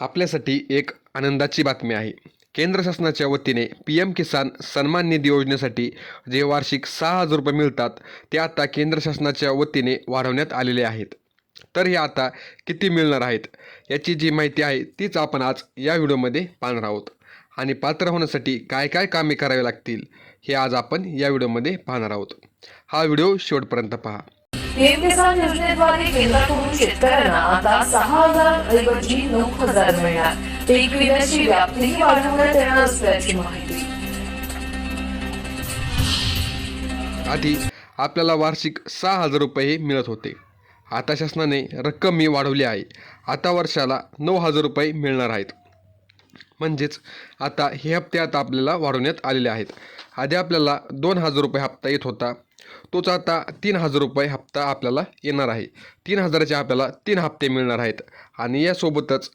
आपल्यासाठी एक आनंदाची बातमी आहे. केंद्र शासनाच्या वतीने पी एम किसान सन्मान निधी योजनेसाठी जे वार्षिक सहा हजार रुपये मिळतात ते आता केंद्र शासनाच्या वतीने वाढवण्यात आलेले आहेत. तर हे आता किती मिळणार आहेत याची जी माहिती आहे तीच आपण आज या व्हिडिओमध्ये पाहणार आहोत. आणि पात्र होण्यासाठी काय काय कामे करावी लागतील हे आज आपण या व्हिडिओमध्ये पाहणार आहोत. हा व्हिडिओ शेवटपर्यंत पहा. पीएम किसान योजनेद्वारे केंद्राकडून शेतकऱ्यांना आता सहा हजार ऐवजी नऊ हजार मिळणार. पीक विम्याची व्याप्तीही वाढवण्यात येणार असल्याची माहिती. आधी आपल्याला वार्षिक सहा हजार रुपये मिळत होते. आता शासनाने रक्कम मी वाढवली आहे. आता वर्षाला नऊ हजार रुपये मिळणार आहेत. म्हणजेच आता हे हप्ते आता आपल्याला वाढवण्यात आलेले आहेत. आधी आपल्याला दोन हजार रुपये हप्ता येत होता. तोच आता तीन हजार रुपये हप्ता आपल्याला येणार आहे. तीन हजाराचे आपल्याला तीन हप्ते मिळणार आहेत. आणि यासोबतच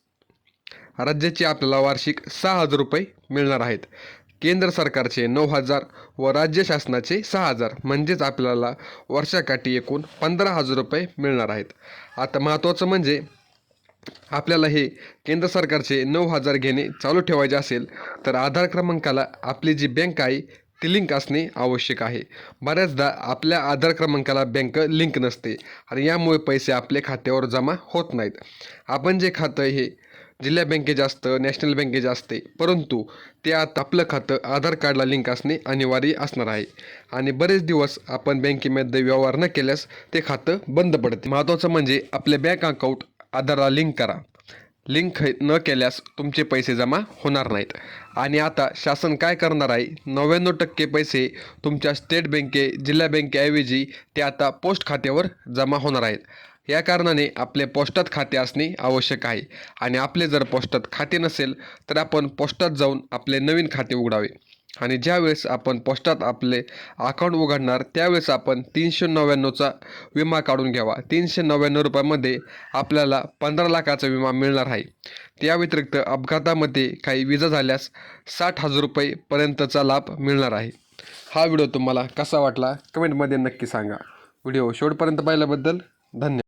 राज्याचे आपल्याला वार्षिक सहा हजार रुपये मिळणार आहेत. केंद्र सरकारचे नऊ हजार व राज्य शासनाचे सहा हजार म्हणजेच आपल्याला वर्षाकाठी एकूण पंधरा हजार रुपये मिळणार आहेत. आता महत्त्वाचं म्हणजे आपल्याला हे केंद्र सरकारचे नऊ हजार घेणे चालू ठेवायचे असेल तर आधार क्रमांकाला आपली जी बँक आहे ती लिंक असणे आवश्यक आहे. बऱ्याचदा आपल्या आधार क्रमांकाला बँक लिंक नसते आणि यामुळे पैसे आपल्या खात्यावर जमा होत नाहीत. आपण जे खातं हे जिल्हा बँकेचे असतं नॅशनल बँकेचे असते परंतु ते आता आपलं खातं आधार कार्डला लिंक असणे अनिवार्य असणार आहे. आणि बरेच दिवस आपण बँकेमध्ये व्यवहार न केल्यास ते खातं बंद पडते. महत्त्वाचं म्हणजे आपले बँक अकाउंट आधारला लिंक करा. लिंक न केल्यास तुमचे पैसे जमा होणार नाहीत. आणि आता शासन काय करणार आहे? नव्याण्णव टक्के पैसे तुमच्या स्टेट बँके जिल्हा बँकेऐवजी ते आता पोस्ट खात्यावर जमा होणार आहेत. या कारणाने आपले पोस्टात खाते असणे आवश्यक आहे. आणि आपले जर पोस्टात खाते नसेल तर आपण पोस्टात जाऊन आपले नवीन खाते उघडावे. आणि ज्यावेळेस आपण पोस्टात आपले अकाउंट उघडणार त्यावेळेस आपण तीनशे नव्याण्णवचा विमा काढून घ्यावा. तीनशे नव्याण्णव रुपयामध्ये आपल्याला पंधरा लाखाचा विमा मिळणार आहे. त्या व्यतिरिक्त अपघातामध्ये काही विजा झाल्यास साठ हजार रुपयेपर्यंतचा लाभ मिळणार आहे. हा व्हिडिओ तुम्हाला कसा वाटला? कमेंटमध्ये नक्की सांगा. व्हिडिओ शेवटपर्यंत पाहिल्याबद्दल धन्यवाद.